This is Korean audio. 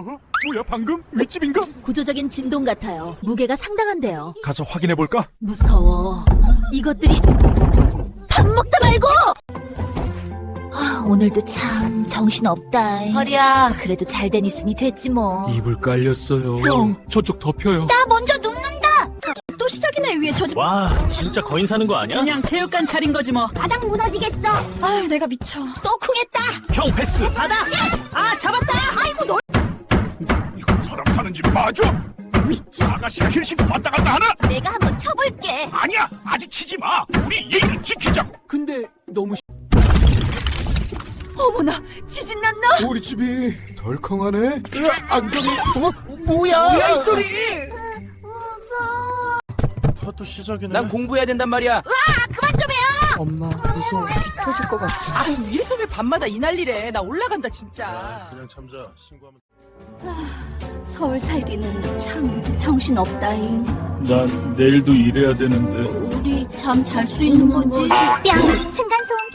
어? 뭐야 방금? 윗집인가? 구조적인 진동 같아요. 무게가 상당한데요. 가서 확인해 볼까? 무서워. 이것들이 밥 먹다 말고! 아, 오늘도 참 정신 없다. 허리야, 그래도 잘된 있으니 됐지 뭐. 이불 깔렸어요. 형, 저쪽 덮여요. 나 먼저 눕는다. 또 시작이네 위에 저 집. 와, 진짜 거인 사는 거 아니야? 그냥 체육관 차린 거지 뭐. 바닥 무너지겠어. 아유 내가 미쳐. 또 쿵했다. 형 패스. 바다. 아 이거 사람 사는 집 맞아? 윗집. 아가씨가 힐 신고 왔다 갔다 하나? 내가 한번 쳐볼게. 아니야, 아직 치지 마. 우리 예의를 지키자고. 근데 너무 어머나 지진 났나? 우리 집이 덜컹하네. 안경이 어? 뭐야? 이 소리? 또 시작이네. 난 공부해야 된단 말이야. 그만. 엄마 무서워 터질 것 같아. 아 위에서 왜 밤마다 이 난리래 나 올라간다 진짜 그냥 참자. 신고하면. 서울 살기는 참 정신 없다잉. 난 내일도 일해야 되는데. 우리 잠 잘 수 있는 거지? 뿅 층간소음